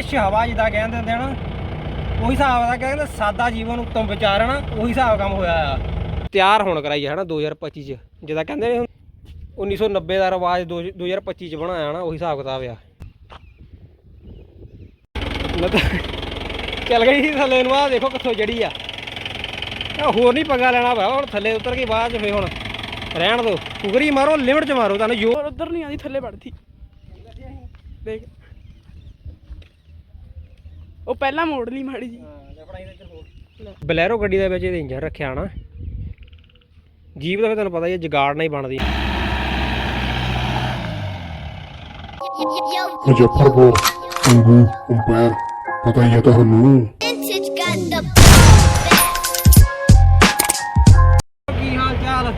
Fresh ਹਵਾ ਜਿੱਦਾਂ ਕਹਿੰਦੇ ਹੁੰਦੇ ਆ ਨਾ ਉਹੀ ਹਿਸਾਬ ਦਾ ਕਹਿੰਦੇ ਸਾਦਾ ਜੀਵਨ ਉੱਤਮ ਵਿਚਾਰ ਹੈ ਨਾ ਉਹੀ ਹਿਸਾਬ ਕੰਮ ਹੋਇਆ ਆ। ਤਿਆਰ ਹੋਣ ਕਰਾਈ ਹੈ ਨਾ 2025 ਚ ਜਿੱਦਾਂ ਕਹਿੰਦੇ ਨੇ ਹੁਣ 1990 ਦਾ ਰਿਵਾਜ 2025 ਚ ਬਣਾਇਆ ਨਾ ਉਹੀ ਹਿਸਾਬ ਕਿਤਾਬ ਆ। ਚੱਲ ਗਈ ਸੀ ਥੱਲੇ ਨੂੰ ਆ ਦੇਖੋ ਕਿੱਥੋਂ ਜੜੀ ਆ। ਇਹ ਹੋਰ ਨਹੀਂ ਪੰਗਾ ਲੈਣਾ ਵਾ ਹੁਣ ਥੱਲੇ ਉਤਰ ਕੇ ਬਾਅਦ ਚ ਫੇ ਹੁਣ ਰਹਿਣ ਦੋ। ਕੁਗਰੀ ਮਾਰੋ ਲਿਮਟ ਚ ਮਾਰੋ ਤੁਹਾਨੂੰ ਜੋ ਉਧਰ ਨਹੀਂ ਆਦੀ ਥੱਲੇ ਵੜਦੀ। ਦੇਖ। ਉਹ ਪਹਿਲਾਂ ਮੋੜ ਲਈ ਮਾੜੀ ਜੀ ਬਲੈਰੋ ਗੱਡੀ ਦੇ ਵਿੱਚ ਇਹਦੇ ਇੰਜਨ ਰੱਖਿਆ ਨਾ। ਜੀਪ ਦਾ ਫਿਰ ਤੁਹਾਨੂੰ ਪਤਾ ਹੀ ਹੈ ਜਗਾੜ ਨਾਲ ਹੀ ਬਣਦੀ। ਮੁਜ਼ੱਫਰਪੁਰ ਅੰਗੂ ਅੰਪਾਇਰ ਪਤਾ ਹੀ ਹੈ ਤੁਹਾਨੂੰ। ਕੀ ਹਾਲ ਚਾਲ?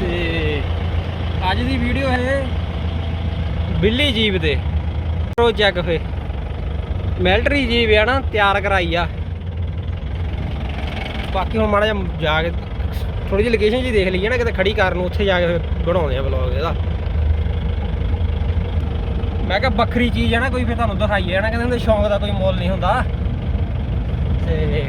ਤੇ ਅੱਜ ਦੀ ਵੀਡੀਓ ਹੈ ਬਿੱਲੀ ਜੀਪ ਦੇ। ਕਰੋ ਚੈੱਕ ਫੇ ਮਿਲਟਰੀ ਜੀਪ ਆ ਨਾ, ਤਿਆਰ ਕਰਾਈ ਆ। ਬਾਕੀ ਹੁਣ ਮਾੜਾ ਜਿਹਾ ਜਾ ਕੇ ਥੋੜੀ ਜਿਹੀ ਲੋਕੇਸ਼ਨ ਜੀ ਦੇਖ ਲਈਏ ਨਾ, ਕਿਤੇ ਖੜੀ ਕਰਨ ਉੱਥੇ ਜਾ ਕੇ ਫਿਰ ਬਣਾਉਂਦੇ ਆ ਵਲੌਗ ਇਹਦਾ। ਮੈਂ ਕਿਹਾ ਵੱਖਰੀ ਚੀਜ਼ ਹੈ ਨਾ, ਕੋਈ ਫਿਰ ਤੁਹਾਨੂੰ ਦਿਖਾਈਏ ਨਾ ਕਹਿੰਦੇ ਹੁੰਦੇ ਸ਼ੌਂਕ ਦਾ ਕੋਈ ਮੁੱਲ ਨਹੀਂ ਹੁੰਦਾ। ਤੇ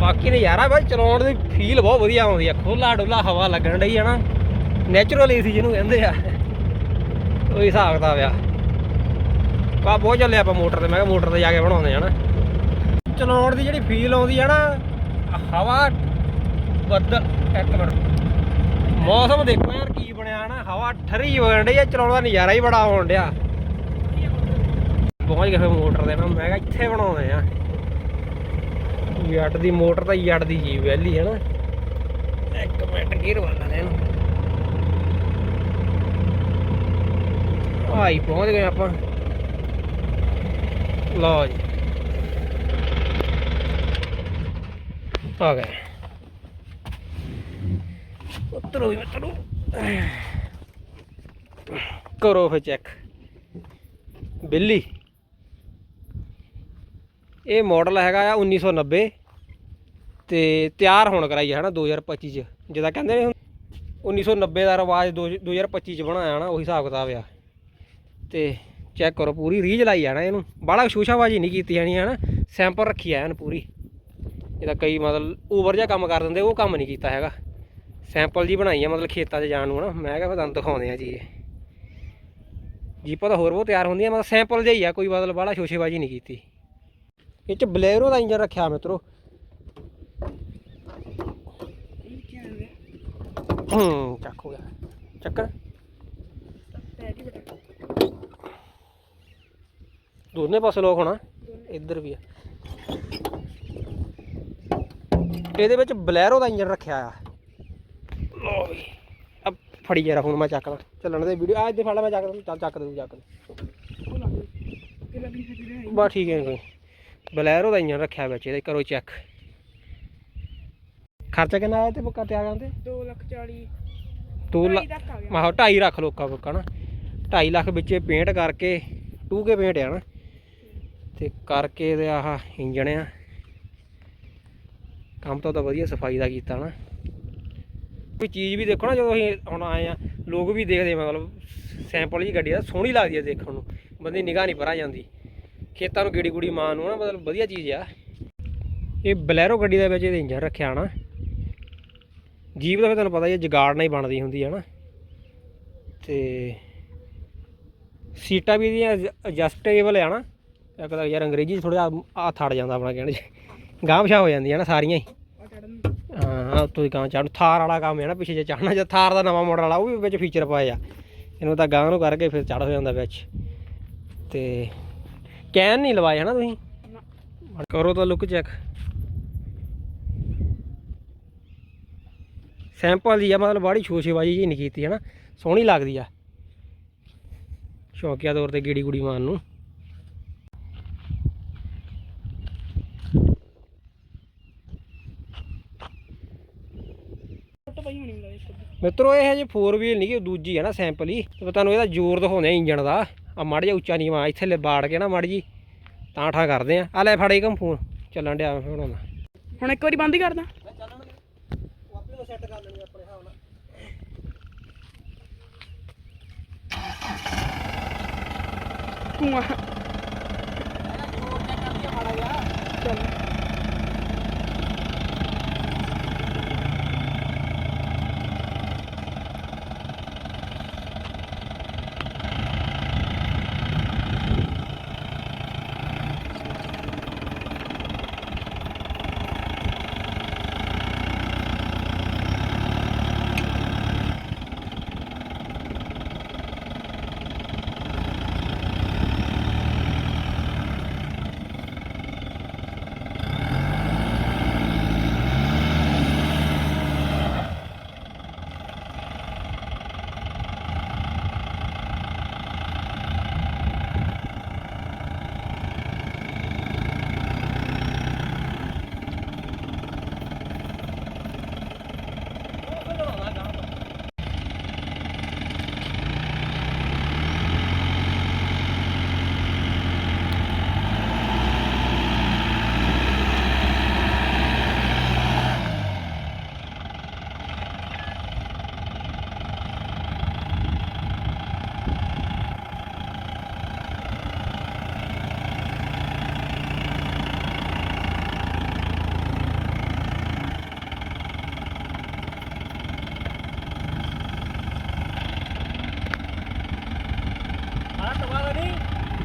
ਬਾਕੀ ਨਜ਼ਾਰਾ ਬਾਈ ਚਲਾਉਣ ਦੀ ਫੀਲ ਬਹੁਤ ਵਧੀਆ ਆਉਂਦੀ ਆ ਖੋਲਾ ਡੁੱਲਾ ਹਵਾ ਲੱਗਣ ਡਈ ਹੈ ਨਾ। ਨੈਚੁਰਲ ਏਸੀ ਜਿਹਨੂੰ ਕਹਿੰਦੇ ਆ। ਉਹ ਹਿਸਾਬ ਕਿਤਾਬ ਆ। ਪਾ ਬਹੁਤ ਚੱਲੇ ਆਪਾਂ ਮੋਟਰ ਤੇ, ਮੈਂ ਕਿਹਾ ਮੋਟਰ ਤੇ ਜਾ ਕੇ ਬਣਾਉਂਦੇ ਆ ਨਾ। ਚਲਾਉਣ ਦੀ ਜਿਹੜੀ ਫੀਲ ਆਉਂਦੀ ਆ ਨਾ, ਹਵਾ ਬੱਦਲ ਇੱਕ ਮਿੰਟ। ਮੌਸਮ ਦੇਖੋ ਯਾਰ ਕੀ ਬਣਿਆ ਨਾ, ਹਵਾ ਠਰੀ ਹੋਣ ਡਈ ਆ, ਚਲਾਉਣ ਦਾ ਨਜ਼ਾਰਾ ਹੀ ਬੜਾ ਆਉਣ ਡਿਆ। ਪਹੁੰਚ ਗਏ ਫਿਰ ਮੋਟਰ ਦੇ ਨਾ, ਮੈਂ ਕਿਹਾ ਇੱਥੇ ਬਣਾਉਂਦੇ ਆ। ਜੱਟ ਦੀ ਮੋਟਰ ਤਾਂ ਜੱਟ ਦੀ ਜੀ ਵੈਲੀ ਹੈ ਨਾ। ਇੱਕ ਮਿੰਟ ਗੇਰ ਵਾਲਾ ਨੇ ਇਹਨੂੰ। ਆਈ ਪਹੁੰਚ ਗਏ ਆਪਾਂ। ਲਓ ਜੀ। ਆ ਗਏ। ਉਤਰੋ ਵੀ ਉਤਰੋ। ਕਰੋ ਫੇ ਚੈੱਕ ਬਿੱਲੀ। ਇਹ ਮਾਡਲ ਹੈਗਾ ਆ 1990 ਤੇ ਤਿਆਰ ਹੋਣ ਕਰਾਈ ਹੈ ਨਾ 2025 ਚ। ਜਿੱਦਾਂ ਕਹਿੰਦੇ ਨੇ ਹੁਣ 1990 ਦਾ ਰਿਵਾਜ 2025 ਚ ਬਣਾਇਆ ਨਾ ਉਹੀ ਹਿਸਾਬ ਕਿਤਾਬ ਆ। ਤੇ ਚੈੱਕ ਕਰੋ, ਪੂਰੀ ਰੀਝ ਲਾਈ ਆ ਨਾ ਇਹਨੂੰ। ਬਾਹਲਾ ਸ਼ੂਸ਼ਾਬਾਜੀ ਨਹੀਂ ਕੀਤੀ ਜਾਣੀ ਹੈ ਨਾ ਸੈਂਪਲ ਰੱਖੀ ਆ ਇਹਨੂੰ ਪੂਰੀ। ਇਹਦਾ ਕਈ ਮਤਲਬ ਓਵਰ ਜਿਹਾ ਕੰਮ ਕਰ ਦਿੰਦੇ, ਉਹ ਕੰਮ ਨਹੀਂ ਕੀਤਾ ਹੈਗਾ। ਸੈਂਪਲ ਜੀ ਬਣਾਈ ਆ ਮਤਲਬ ਖੇਤਾਂ 'ਚ ਜਾਣ ਨੂੰ ਨਾ ਮੈਂ ਕਿਹਾ ਫਿਰ ਤੁਹਾਨੂੰ ਦਿਖਾਉਂਦੇ ਆ ਜੀ ਇਹ। ਜੀਪਾਂ ਤਾਂ ਹੋਰ ਬਹੁਤ ਤਿਆਰ ਹੁੰਦੀਆਂ, ਮਤਲਬ ਸੈਂਪਲ ਜਿਹਾ ਹੀ ਆ, ਕੋਈ ਮਤਲਬ ਬਾਹਲਾ ਸ਼ੋਸ਼ੇਬਾਜੀ ਨਹੀਂ ਕੀਤੀ। ਇਹ ਚ ਬਲੇਰੋ ਦਾ ਇੰਜਨ ਰੱਖਿਆ ਮਿੱਤਰੋ। ਹੂੰ, ਚੱਕ ਹੋ ਗਿਆ। ਚੱਕਰ। ਦੋਨੇ ਪਾਸੇ ਲੋਕ ਹੋਣਾ। ਇੱਧਰ ਵੀ ਆ। ਇਹਦੇ ਵਿੱਚ ਬਲੈਰੋ ਦਾ ਇੰਜਨ ਰੱਖਿਆ ਆ। ਲੋ ਵੀ ਆ ਫੜੀ ਜਰਾ ਹੁਣ ਮੈਂ ਚੱਕਦਾ ਚੱਲਣ ਦੇ ਵੀਡੀਓ ਆ ਇੱਥੇ ਫੜ ਲੈ ਮੈਂ ਚੱਕਦਾ ਚੱਲ ਚੱਕ ਦੇ ਚੱਕ ਦੇ। ਬਸ ਠੀਕ ਹੈ ਕੋਈ ਬਲੈਰੋ ਦਾ ਇੰਜਨ ਰੱਖਿਆ ਵਿੱਚ ਇਹਦੇ ਕਰੋ ਚੈੱਕ ਖਰਚਾ ਕਿੰਨਾ ਆਇਆ ਤੇ ਬੁੱਕਾ ਤੇ ਆ ਜਾਂਦੇ 2 ਲੱਖ 40 2 ਢਾਈ ਲੱਖ ਤੱਕ ਆ ਗਿਆ। ਮਾਹੋ 2.5 ਰੱਖ ਲੋਕਾ ਬੁੱਕਾ ਨਾ। 2.5 ਲੱਖ ਵਿੱਚੇ ਪੇਂਟ ਕਰਕੇ 2K ਪੇਂਟ ਆ ਨਾ। ਤੇ ਕਰਕੇ ਇਹਦੇ ਆਹ ਇੰਜਣ ਆ। ਕੰਮ ਤਾਂ ਉਹਦਾ ਵਧੀਆ ਸਫ਼ਾਈ ਦਾ ਕੀਤਾ ਨਾ। ਕੋਈ ਚੀਜ਼ ਵੀ ਦੇਖੋ ਨਾ, ਜਦੋਂ ਅਸੀਂ ਹੁਣ ਆਏ ਆ, ਲੋਕ ਵੀ ਦੇਖਦੇ ਮਤਲਬ ਸੈਂਪਲ ਜੀ ਗੱਡੀ ਦਾ ਸੋਹਣੀ ਲੱਗਦੀ ਹੈ ਦੇਖਣ ਨੂੰ। ਬੰਦੇ ਨਿਗਾਹ ਨਹੀਂ ਪਰਾਂ ਜਾਂਦੀ। ਖੇਤਾਂ ਨੂੰ ਗੇੜੀ ਗੁੜੀ ਮਾਰਨ ਨੂੰ ਨਾ ਮਤਲਬ ਵਧੀਆ ਚੀਜ਼ ਆ। ਇਹ ਬਲੈਰੋ ਗੱਡੀ ਦੇ ਵਿੱਚ ਇਹਦੇ ਇੰਜਣ ਰੱਖਿਆ ਨਾ। ਜੀਪ ਦਾ ਫਿਰ ਤੁਹਾਨੂੰ ਪਤਾ ਹੀ ਹੈ ਜਗਾੜ ਨਾਲ ਹੀ ਬਣਦੀ ਹੁੰਦੀ ਹੈ ਨਾ। ਤੇ ਸੀਟਾਂ ਵੀ ਇਹਦੀਆਂ ਐਡਜਸਟੇਬਲ ਆ ਨਾ। ਇੱਕ ਤਾਂ ਯਾਰ ਅੰਗਰੇਜ਼ੀ ਥੋੜਾ ਆ ਥੜ ਜਾਂਦਾ ਆਪਣਾ ਕਹਿਣ ਚ। ਪਿਛਾਂਹ ਹੋ ਜਾਂਦੀਆਂ ਨਾ ਸਾਰੀਆਂ ਹੀ। ਹਾਂ ਉੱਤੋਂ ਦੀ ਗਾਂ ਚੜ੍ਹ ਥਾਰ ਵਾਲਾ ਕੰਮ ਹੈ ਨਾ ਪਿੱਛੇ ਜੇ ਚੜਨਾ ਜਾਂ ਥਾਰ ਦਾ ਨਵਾਂ ਮਾਡਲ ਵਾਲਾ ਉਹ ਵੀ ਵਿੱਚ ਫੀਚਰ ਪਾਏ ਆ। ਇਹਨੂੰ ਤਾਂ ਗਾਂ ਨੂੰ ਕਰਕੇ ਫਿਰ ਚੜ ਹੋ ਜਾਂਦਾ ਵਿੱਚ। ਤੇ ਕੈਨ ਨਹੀਂ ਲਵਾਏ ਹਨਾ ਤੁਸੀਂ? ਨਾ। ਕਰੋ ਤਾਂ ਲੁੱਕ ਚੈੱਕ ਸੈਂਪਲ ਦੀ ਆ ਮਤਲਬ ਬਾੜੀ ਛੋਸ਼ੇਬਾਜੀ ਜੀ ਨਹੀਂ ਕੀਤੀ ਹਨਾ। ਸੋਹਣੀ ਲੱਗਦੀ ਆ। ਸ਼ੌਕੀਆ ਤੌਰ ਤੇ ਗੀੜੀ ਗੁੜੀ ਮਾਰਨ ਨੂੰ ਫੋਟੋ ਪਈ ਹੋਣੀ ਮਿਲਦਾ ਇੱਕ ਅੱਧੀ। ਮਿੱਤਰੋ ਇਹ ਹਜੇ 4 ਵੀਲ ਨਹੀਂ ਕਿ ਦੂਜੀ ਹੈ ਨਾ ਸੈਂਪਲ ਹੀ। ਤੇ ਤੁਹਾਨੂੰ ਇਹਦਾ ਜ਼ੋਰ ਦਿਖਾਉਂਦੇ ਆ ਇੰਜਣ ਦਾ। ਆ ਮੜ ਜਾ ਉੱਚਾ ਨੀਵਾਂ ਇੱਥੇ ਲੈ ਬਾੜ ਕੇ ਨਾ ਮੜ ਜੀ ਤਾਂ ਠਾ ਕਰਦੇ ਆ। ਆ ਲੈ ਫੜੇ ਕੰਮ ਫੋਨ ਚੱਲਣ ਡਿਆ ਹੁਣ ਹੁਣ ਇੱਕ ਵਾਰੀ ਬੰਦ ਹੀ ਕਰਦਾ। ਸੈੱਟ ਕਰ ਲੈਣੀ ਆਪਣੇ ਹਿਸਾਬ ਨਾਲ। ਚੱਕੂ ਆ ਚੱਲ।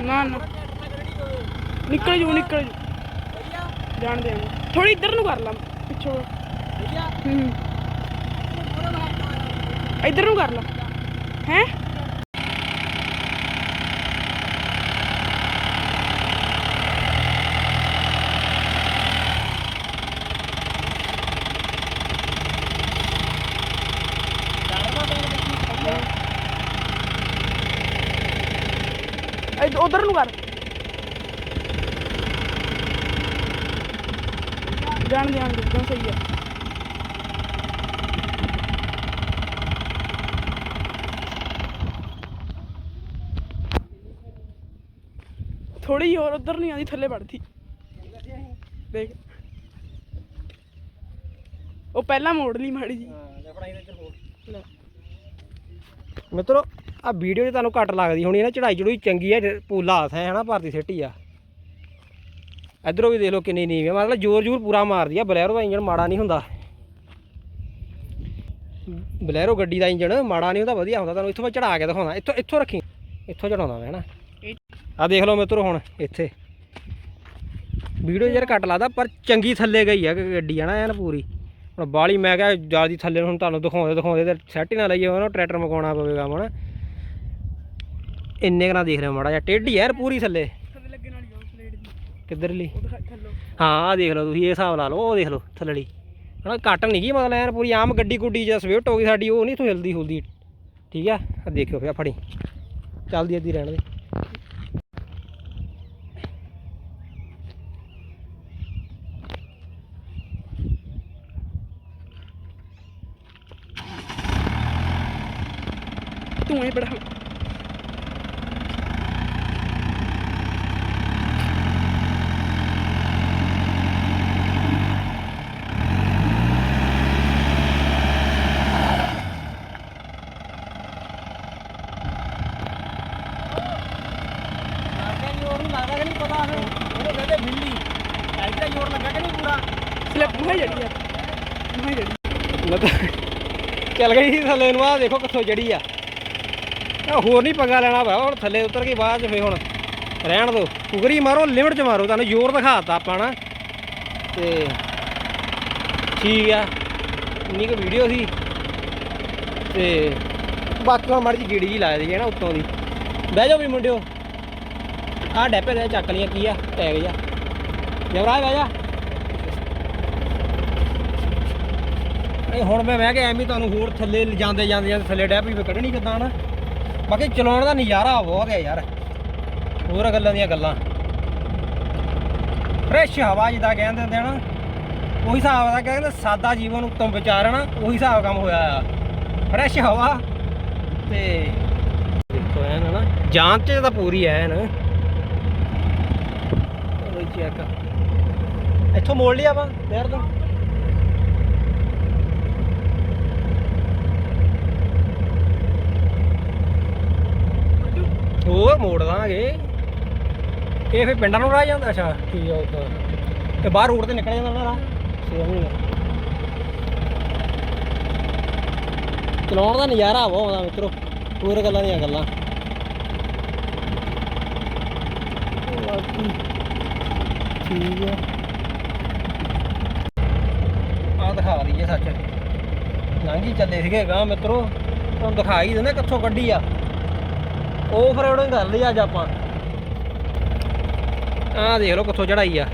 ਨਾ ਨਾ। ਨਿਕਲ ਜੂ ਨਿਕਲ ਜੂ। ਜਾਣ ਦੇ ਥੋੜੀ ਇੱਧਰ ਨੂੰ ਕਰ ਲਾ ਪਿੱਛੋਂ। ਹੂੰ। ਇੱਧਰ ਨੂੰ ਕਰ ਲਾ। ਹੈ? ਉਧਰ ਨੂੰ ਕਰ। ਜਾਣ ਦੇ ਜਾਣ ਦੇ ਸਹੀ ਹੈ ਥੋੜੀ ਹੋਰ ਉਧਰ ਨਹੀਂ ਆਉਂਦੀ ਥੱਲੇ ਵੜਦੀ। ਦੇਖ। ਉਹ ਪਹਿਲਾਂ ਮੋੜ ਲਈ ਮਾੜੀ ਜੀ ਲੈ। ਮਿੱਤਰੋ ਆ ਵੀਡੀਓ 'ਚ ਤੁਹਾਨੂੰ ਘੱਟ ਲੱਗਦੀ ਹੋਣੀ ਹੈ ਨਾ ਚੜਾਈ ਚੜੂਈ ਚੰਗੀ ਹੈ, ਪੂਲਾ ਹੱਥ ਹੈ, ਹਨਾ, ਭਾਰਤੀ ਸਿੱਟੀ ਆ। ਇਧਰੋਂ ਵੀ ਦੇਖ ਲਓ ਕਿੰਨੀ ਨੀਵੀਂ ਆ, ਮਤਲਬ ਜ਼ੋਰ ਜ਼ੋਰ ਪੂਰਾ ਮਾਰਦੀ ਆ, ਬਲੈਰੋ ਦਾ ਇੰਜਣ ਮਾੜਾ ਨਹੀਂ ਹੁੰਦਾ। ਬਲੈਰੋ ਗੱਡੀ ਦਾ ਇੰਜਣ ਮਾੜਾ ਨਹੀਂ ਹੁੰਦਾ, ਵਧੀਆ ਹੁੰਦਾ, ਤੁਹਾਨੂੰ ਇੱਥੋਂ ਮੈਂ ਚੜਾ ਕੇ ਦਿਖਾਉਣਾ, ਇੱਥੋਂ ਇੱਥੋਂ ਰੱਖੀ। ਇੱਥੋਂ ਚੜਾਉਣਾ ਮੈਂ, ਹਨਾ। ਆ ਦੇਖ ਲਓ ਮਿੱਤਰੋ ਹੁਣ, ਇੱਥੇ। ਵੀਡੀਓ ਯਾਰ ਘੱਟ ਲੱਗਦਾ, ਪਰ ਚੰਗੀ ਥੱਲੇ ਗਈ ਆ ਗ- ਗੱਡੀ, ਹਨਾ, ਐਨ ਪੂਰੀ। ਹੁਣ ਬਾਲੀ ਮੈਂ ਕਿਹਾ ਜ਼ਿਆਦਾ ਥੱਲੇ ਹੁਣ ਤੁਹਾਨੂੰ ਦਿਖਾਉਂਦੇ ਦਿਖਾਉਂਦੇ ਤੇ ਸੈੱਟ ਹੀ ਨਾ ਲਈਏ, ਉਹਨਾਂ ਟਰੈਕਟਰ ਮਕਾਉਣਾ ਪਵੇਗਾ ਹੁਣ ਇੰਨੇ ਕੁ ਨਾ ਦੇਖ ਰਿਹਾ ਮਾੜਾ ਜਿਹਾ। ਟੇਢੀ ਯਾਰ ਪੂਰੀ ਥੱਲੇ। ਥੱਲੇ ਲੱਗਣ ਵਾਲੀ ਉਹ ਪਲੇਟ ਦੀ। ਕਿੱਧਰਲੀ ਉਹ ਦਿਖਾ ਥੱਲੋਂ। ਹਾਂ ਆ ਦੇਖ ਲਓ ਤੁਸੀਂ ਇਹ ਹਿਸਾਬ ਲਾ ਲਓ ਉਹ ਦੇਖ ਲਓ ਥੱਲੜੀ। ਹਣਾ ਘੱਟ ਨਹੀਂ ਗਈ ਮਤਲਬ ਐਨ ਪੂਰੀ ਆਮ ਗੱਡੀ ਗੁੱਡੀ ਜਾਂ ਸਵਿਫਟ ਹੋ ਗਈ ਸਾਡੀ ਉਹ ਨਹੀਂ ਤੋਂ ਹਿਲਦੀ ਹੁਲਦੀ। ਠੀਕ ਆ ਆ ਦੇਖਿਓ ਫਿਰ ਫੜੀ। ਚੱਲਦੀ ਅੱਧੀ ਰਹਿਣ ਦੇ। ਤੂੰ ਹੀ ਬੜਾ ਜ਼ੋਰ ਨਹੀਂ ਲੱਗਦਾ ਕਿ ਨਹੀਂ ਪਤਾ ਫਿਰ ਉਹਨੇ ਕਹਿੰਦੇ ਮਿੰਡੀ ਐਡਾ ਜ਼ੋਰ ਲੱਗਾ ਕਿ ਨਹੀਂ ਪੂਰਾ ਸਲਿੱਪ ਮੈਂ ਜੜੀ ਆ ਮੈਂ ਜੜੀ ਚੱਲ ਗਈ ਸੀ ਥੱਲੇ ਨੂੰ ਆ ਦੇਖੋ ਕਿੱਥੋਂ ਜੜੀ ਆ ਇਹ ਹੋਰ ਨਹੀਂ ਪੰਗਾ ਲੈਣਾ ਵਾ ਹੁਣ ਥੱਲੇ ਉਤਰ ਕੇ ਬਾਅਦ ਚ ਫੇ ਹੁਣ ਰਹਿਣ ਦੋ ਉਗਰੀ ਮਾਰੋ ਲਿਮਟ ਚ ਮਾਰੋ ਤੁਹਾਨੂੰ ਜ਼ੋਰ ਦਿਖਾਤਾ ਆਪਾਂ ਨਾ ਤੇ ਠੀਕ ਆ ਇੰਨੀ ਕੁ ਵੀਡੀਓ ਸੀ ਤੇ ਬਾਕੀ ਹੁਣ ਮਾੜੀ ਜਿਹੀ ਗੀੜੀ ਜੀ ਲਾ ਦਈਏ ਨਾ ਉੱਤੋਂ ਦੀ। ਬਹਿ ਜਾਓ ਵੀ ਮੁੰਡਿਓ। ਆਹ ਡੈਪੇ ਦੇ ਚੱਕ ਲੀਆਂ ਕੀ ਆ? ਟੈਗ ਜਾ ਜਵਰਾਜ, ਬਹਿ ਜਾ। ਇਹ ਹੁਣ ਮੈਂ ਮੈਂ ਕਿ ਐਵੇਂ ਤੁਹਾਨੂੰ ਹੋਰ ਥੱਲੇ ਜਾਂਦੇ ਜਾਂਦੇ ਜਾਂਦੇ ਥੱਲੇ ਡੈਪ ਵੀ ਕੱਢਣੀ ਕਿੱਦਾਂ ਨਾ। ਬਾਕੀ ਚਲਾਉਣ ਦਾ ਨਜ਼ਾਰਾ ਬਹੁਤ ਹੈ ਯਾਰ। ਹੋਰ ਗੱਲਾਂ ਦੀਆਂ ਗੱਲਾਂ। ਫਰੈਸ਼ ਹਵਾ ਜਿੱਦਾਂ ਕਹਿੰਦੇ ਹੁੰਦੇ ਨਾ, ਉਹੀ ਹਿਸਾਬ ਦਾ ਕਹਿੰਦੇ ਸਾਦਾ ਜੀਵਨ ਉੱਤਮ ਵਿਚਾਰ ਨਾ ਉਹੀ ਹਿਸਾਬ ਕੰਮ ਹੋਇਆ ਆ। ਫਰੈਸ਼ ਹਵਾ ਤੇ ਦੇਖੋ ਐਨ ਨਾ ਜਾਂਚ ਤਾਂ ਪੂਰੀ ਐ ਨਾ ਚੈੱਕ ਇੱਥੋਂ ਮੋੜ ਲਿਆ ਵਾ ਨਹਿਰ ਤੋਂ ਹੋਰ ਮੋੜ ਦਾਂਗੇ ਇਹ ਫਿਰ ਪਿੰਡਾਂ ਨੂੰ ਰਾਹ ਜਾਂਦਾ ਅੱਛਾ ਠੀਕ ਆ ਉੱਧਰ ਤੇ ਬਾਹਰ ਰੋਡ ਤੇ ਨਿਕਲ ਜਾਂਦਾ ਨਾ ਰਾਹ ਸੇਮ ਹੀ ਚਲਾਉਣ ਦਾ ਨਜ਼ਾਰਾ ਬਹੁਤ ਆਉਂਦਾ ਮਿੱਤਰੋ ਹੋਰ ਗੱਲਾਂ ਦੀਆਂ ਗੱਲਾਂ ਬਾਕੀ ਠੀਕ ਆ। ਆ ਦਿਖਾ ਦਈਏ ਸੱਚ। ਲੰਘੀ ਚੱਲੇ ਸੀਗੇ ਗਾਂ ਮਿੱਤਰੋ। ਤੁਹਾਨੂੰ ਦਿਖਾਈ ਦਿੰਦੇ ਕਿੱਥੋਂ ਕੱਢੀ ਆ। ਉਹ ਫਿਰ ਉਹਨੇ ਕਰ ਲਈ ਅੱਜ ਆਪਾਂ। ਆਹ ਦੇਖ ਲਓ ਕਿੱਥੋਂ ਚੜਾਈ ਆ।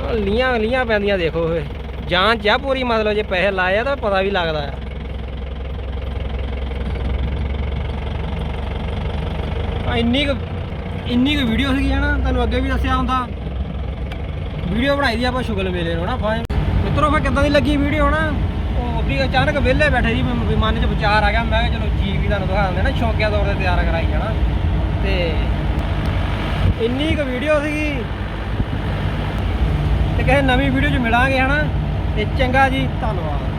ਆਹ ਲੀਆਂ ਲੀਆਂ ਪੈਂਦੀਆਂ ਦੇਖੋ ਇਹ। ਜਾਂਚ ਆ ਪੂਰੀ, ਮਤਲਬ ਜੇ ਪੈਸੇ ਲਾਏ ਆ ਤਾਂ ਪਤਾ ਵੀ ਲੱਗਦਾ ਆ। ਆ ਇੰਨੀ ਕੁ ਇੰਨੀ ਕੁ ਵੀਡੀਓ ਸੀਗੀ ਨਾ ਤੁਹਾਨੂੰ ਅੱਗੇ ਵੀ ਦੱਸਿਆ ਹੁੰਦਾ। ਵੀਡੀਓ ਬਣਾਈ ਦੀ ਆਪਾਂ ਸ਼ੁਗਲ ਮੇਲੇ ਨੂੰ ਨਾ ਆਪਾਂ ਮਿੱਤਰੋ, ਫਿਰ ਕਿੱਦਾਂ ਦੀ ਲੱਗੀ ਵੀਡੀਓ ਨਾ ਉਹ ਵੀ ਅਚਾਨਕ ਵਿਹਲੇ ਬੈਠੇ ਜੀ ਮਨ 'ਚ ਵਿਚਾਰ ਆ ਗਿਆ, ਮੈਂ ਕਿਹਾ ਚਲੋ ਜੀ ਵੀ ਤੁਹਾਨੂੰ ਦਿਖਾ ਦਿੰਦੇ ਨਾ ਸ਼ੌਂਕਿਆ ਤੌਰ ਤੇ ਤਿਆਰ ਕਰਾਈ ਨਾ ਤੇ ਇੰਨੀ ਕੁ ਵੀਡੀਓ ਸੀਗੀ। ਤੇ ਕਿਸੇ ਨਵੀਂ ਵੀਡੀਓ 'ਚ ਮਿਲਾਂਗੇ ਹਨਾ। ਤੇ ਚੰਗਾ ਜੀ, ਧੰਨਵਾਦ।